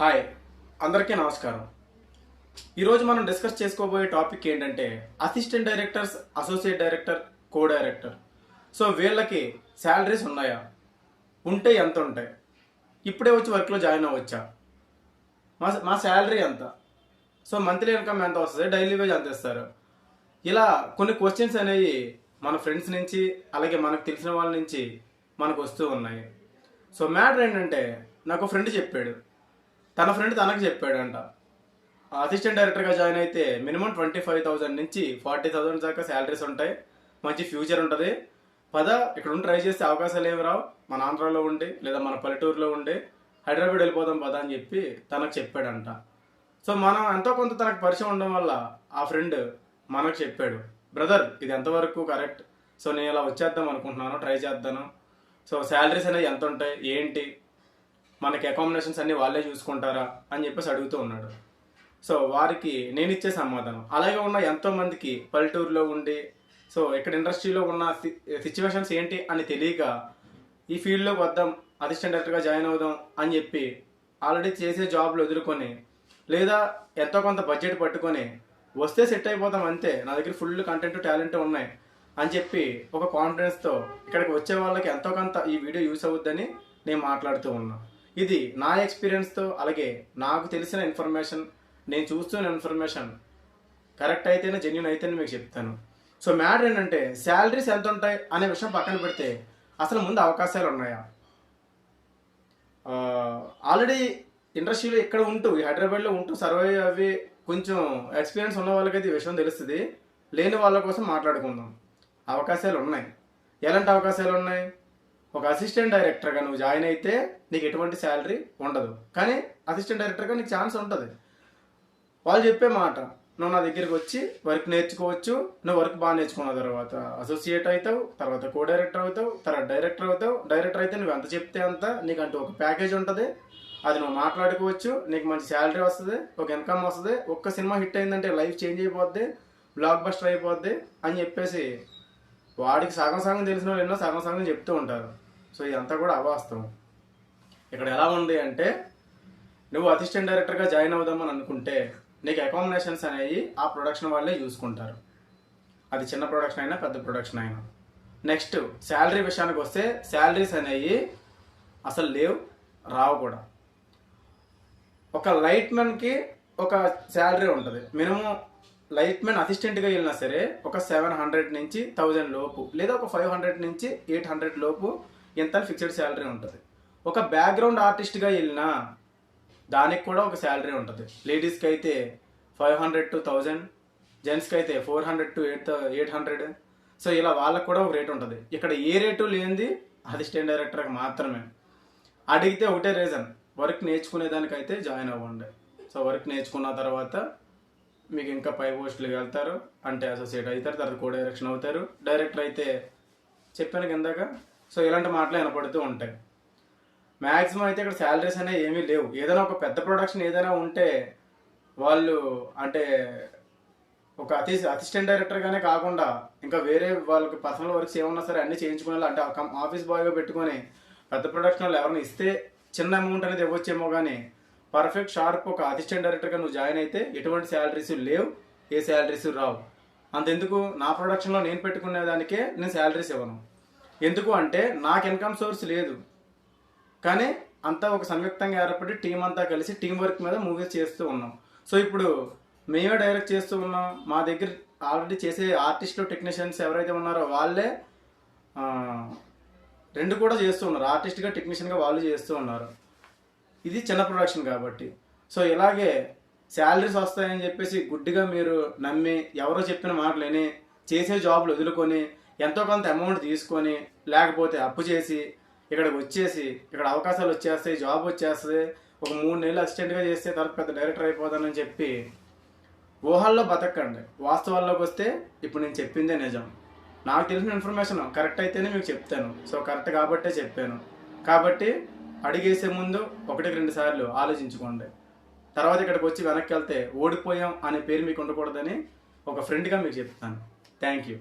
Hi అందరికీ నమస్కారం. ఈరోజు మనం డిస్కస్ చేసుకోబోయే టాపిక్ ఏంటంటే assistant directors associate director co director so వీళ్ళకి శాలరీస్ ఉన్నాయా? ఉంటే ఎంత ఉంటాయి? ఇప్పుడే వచ్చి వర్క్లో జాయిన్ అవ్వచ్చా? మా మా శాలరీ ఎంత? సో మంత్లీ ఇన్కమ్ ఎంత వస్తుంది? డైలీ వేజ్ ఎంత ఇస్తారు? ఇలా కొన్ని క్వశ్చన్స్ అనేవి మన ఫ్రెండ్స్ నుంచి అలాగే మనకు తెలిసిన వాళ్ళ నుంచి మనకు వస్తూ ఉన్నాయి. సో మ్యాటర్ ఏంటంటే నాకు ఫ్రెండ్ చెప్పాడు. తన ఫ్రెండ్ తనకు చెప్పాడంట. అసిస్టెంట్ డైరెక్టర్గా జాయిన్ అయితే మినిమం ట్వంటీ ఫైవ్ థౌసండ్ నుంచి ఫార్టీ థౌసండ్ దాకా శాలరీస్ ఉంటాయి. మంచి ఫ్యూచర్ ఉంటుంది. పద ఇక్కడ ట్రై చేసే అవకాశాలు ఏమి రావు. మన ఆంధ్రాలో ఉండి లేదా మన పల్లెటూరులో ఉండి హైదరాబాద్ వెళ్ళిపోదాం పద అని చెప్పి తనకు చెప్పాడంట. సో మనం ఎంతో కొంత తనకు పరిచయం ఉండడం వల్ల ఆ ఫ్రెండ్ మనకు చెప్పాడు. బ్రదర్ ఇది ఎంతవరకు కరెక్ట్ సో నేను ఇలా వచ్చేద్దాం అనుకుంటున్నాను ట్రై చేద్దాను. సో శాలరీస్ అనేవి ఎంత ఉంటాయి ఏంటి? మనకి అకామిడేషన్స్ అన్ని వాళ్ళే చూసుకుంటారా అని చెప్పేసి అడుగుతూ ఉన్నాడు. సో వారికి నేను ఇచ్చే సమాధానం. అలాగే ఉన్న ఎంతో మందికి పల్లెటూరులో ఉండి సో ఇక్కడ ఇండస్ట్రీలో ఉన్న సిచ్యువేషన్స్ ఏంటి అని తెలియక ఈ ఫీల్డ్లోకి వద్దాం అసిస్టెంట్ డైరెక్టర్గా జాయిన్ అవుదాం అని చెప్పి ఆల్రెడీ చేసే జాబ్లు వదులుకొని లేదా ఎంతో కొంత బడ్జెట్ పట్టుకొని వస్తే సెట్ అయిపోతాం అంతే. నా దగ్గర ఫుల్ కంటెంట్ టాలెంట్ ఉన్నాయి అని చెప్పి ఒక కాన్ఫిడెన్స్తో ఇక్కడికి వచ్చే వాళ్ళకి ఎంతో కొంత ఈ వీడియో యూస్ అవుద్దని నేను మాట్లాడుతూ ఉన్నాను ఇది నా ఎక్స్పీరియన్స్తో అలాగే నాకు తెలిసిన ఇన్ఫర్మేషన్ నేను చూస్తున్న ఇన్ఫర్మేషన్ కరెక్ట్ అయితేనే జెన్యున్ అయితేనే మీకు చెప్తాను. సో మ్యాటర్ ఏంటంటే శాలరీస్ ఎంత ఉంటాయి అనే విషయం పక్కన పెడితే అసలు ముందు అవకాశాలు ఉన్నాయా? ఆల్రెడీ ఇండస్ట్రీలో ఇక్కడ ఉంటూ హైదరాబాద్లో ఉంటూ సర్వే అవి కొంచెం ఎక్స్పీరియన్స్ ఉన్న వాళ్ళకైతే ఈ విషయం తెలుస్తుంది. లేని వాళ్ళ కోసం మాట్లాడుకుందాం. అవకాశాలు ఉన్నాయి. ఎలాంటి అవకాశాలు ఉన్నాయి? ఒక అసిస్టెంట్ డైరెక్టర్గా నువ్వు జాయిన్ అయితే నీకు ఎటువంటి శాలరీ ఉండదు. కానీ అసిస్టెంట్ డైరెక్టర్గా నీకు ఛాన్స్ ఉంటుంది. వాళ్ళు చెప్పే మాట నువ్వు నా దగ్గరికి వచ్చి వర్క్ నేర్చుకోవచ్చు నువ్వు వర్క్ బాగా నేర్చుకున్న తర్వాత అసోసియేట్ అవుతావు తర్వాత కో డైరెక్టర్ అవుతావు తర్వాత డైరెక్టర్ అవుతావు డైరెక్టర్ అయితే నువ్వు ఎంత చెప్తే అంత నీకు అంటూ ఒక ప్యాకేజ్ ఉంటుంది. అది నువ్వు మాట్లాడుకోవచ్చు నీకు మంచి శాలరీ వస్తుంది ఒక ఇన్కమ్ వస్తుంది ఒక్క సినిమా హిట్ అయిందంటే లైఫ్ చేంజ్ అయిపోద్ది బ్లాక్ బస్టర్ అయిపోద్ది అని చెప్పేసి వాడికి సగం సగం తెలిసిన వాళ్ళు ఎన్నో సగం సగం చెప్తూ ఉంటారు. సో ఇదంతా కూడా అవాస్తవం. ఇక్కడ ఎలా ఉంది అంటే నువ్వు అసిస్టెంట్ డైరెక్టర్గా జాయిన్ అవుదామని అనుకుంటే నీకు అకామిడేషన్స్ అనేవి ఆ ప్రొడక్షన్ వాళ్ళే చూసుకుంటారు అది చిన్న ప్రొడక్షన్ అయినా పెద్ద ప్రొడక్షన్ అయినా. నెక్స్ట్ శాలరీ విషయానికి వస్తే శాలరీస్ అనేవి అసలు లేవు రావు కూడా. ఒక లైట్ మెన్కి ఒక శాలరీ ఉంటుంది. మినిమం లైట్ మ్యాన్ అసిస్టెంట్గా వెళ్ళినా సరే ఒక సెవెన్ హండ్రెడ్ నుంచి థౌజండ్ లోపు లేదా ఒక ఫైవ్ హండ్రెడ్ నుంచి ఎయిట్ హండ్రెడ్ లోపు ఎంత ఫిక్స్డ్ శాలరీ ఉంటుంది? ఒక బ్యాక్గ్రౌండ్ ఆర్టిస్ట్గా వెళ్ళినా దానికి కూడా ఒక శాలరీ ఉంటుంది. లేడీస్కి అయితే ఫైవ్ హండ్రెడ్ టు థౌజండ్ జెంట్స్కి అయితే four hundred to eight eight hundred so ఇలా వాళ్ళకు కూడా ఒక రేట్ ఉంటుంది. ఇక్కడ ఏ రేటు లేనిది అసిస్టెంట్ డైరెక్టర్కి మాత్రమే. అడిగితే ఒకటే రీజన్ వర్క్ నేర్చుకునేదానికైతే జాయిన్ అవ్వండి. సో వర్క్ నేర్చుకున్న తర్వాత మీకు ఇంకా పై పోస్టులకు వెళ్తారు. అంటే అసోసియేట్ అవుతారు తర్వాత కో డైరెక్షన్ అవుతారు. డైరెక్టర్ అయితే చెప్పాను కిందాక సో ఇలాంటి మాటలు వినపడుతూ ఉంటాయి. మ్యాక్సిమం అయితే ఇక్కడ శాలరీస్ అనేవి ఏమీ లేవు. ఏదైనా ఒక పెద్ద ప్రొడక్షన్ ఏదైనా ఉంటే వాళ్ళు అంటే ఒక అతి అసిస్టెంట్ డైరెక్టర్గానే కాకుండా ఇంకా వేరే వాళ్ళకి పర్సనల్ వర్క్స్ ఏమన్నా సరే అన్ని చేయించుకునే అంటే ఆఫీస్ బాయ్గా పెట్టుకొని పెద్ద ప్రొడక్షన్ వాళ్ళు ఎవరైనా ఇస్తే చిన్న అమౌంట్ అనేది ఇవ్వచ్చేమో కానీ పర్ఫెక్ట్ షార్ప్ ఒక అసిస్టెంట్ డైరెక్టర్గా నువ్వు జాయిన్ అయితే ఎటువంటి శాలరీస్ లేవు ఏ శాలరీస్ రావు. అంతెందుకు? నా ప్రొడక్షన్లో నేను పెట్టుకునే దానికే నేను శాలరీస్ ఇవ్వను. ఎందుకు అంటే నాకు ఇన్కమ్ సోర్స్ లేదు. కానీ అంతా ఒక సంయుక్తంగా ఏర్పడి టీం అంతా కలిసి టీం వర్క్ మీద మూవీస్ చేస్తూ ఉన్నాం. సో ఇప్పుడు మేమే డైరెక్ట్ చేస్తూ ఉన్నాం. మా దగ్గర ఆల్రెడీ చేసే ఆర్టిస్టులు టెక్నీషియన్స్ ఎవరైతే ఉన్నారో వాళ్ళే రెండు కూడా చేస్తూ ఉన్నారు. ఆర్టిస్ట్గా టెక్నీషియన్గా వాళ్ళు చేస్తూ ఉన్నారు. ఇది చిన్న ప్రొడక్షన్ కాబట్టి. సో ఇలాగే శాలరీస్ వస్తాయని చెప్పేసి గుడ్డిగా మీరు నమ్మి ఎవరో చెప్పిన మాటలు చేసే జాబ్లు వదులుకొని ఎంతో కొంత అమౌంట్ తీసుకొని లేకపోతే అప్పు చేసి ఇక్కడికి వచ్చేసి ఇక్కడ అవకాశాలు వచ్చేస్తాయి జాబ్ వచ్చేస్తుంది ఒక మూడు నెలలు అసిస్టెంట్గా చేస్తే తర్వాత పెద్ద డైరెక్టర్ అయిపోతానని చెప్పి ఊహల్లో బతకండి. వాస్తవాల్లోకి వస్తే ఇప్పుడు నేను చెప్పిందే నిజం. నాకు తెలిసిన ఇన్ఫర్మేషన్ కరెక్ట్ అయితేనే మీకు చెప్తాను. సో కరెక్ట్ కాబట్టే చెప్పాను. కాబట్టి అడిగేసే ముందు ఒకటికి రెండు సార్లు ఆలోచించుకోండి. తర్వాత ఇక్కడికి వచ్చి వెనక్కి వెళ్తే ఓడిపోయాం అనే పేరు మీకు ఉండకూడదని ఒక ఫ్రెండ్గా మీకు చెప్తాను. Thank you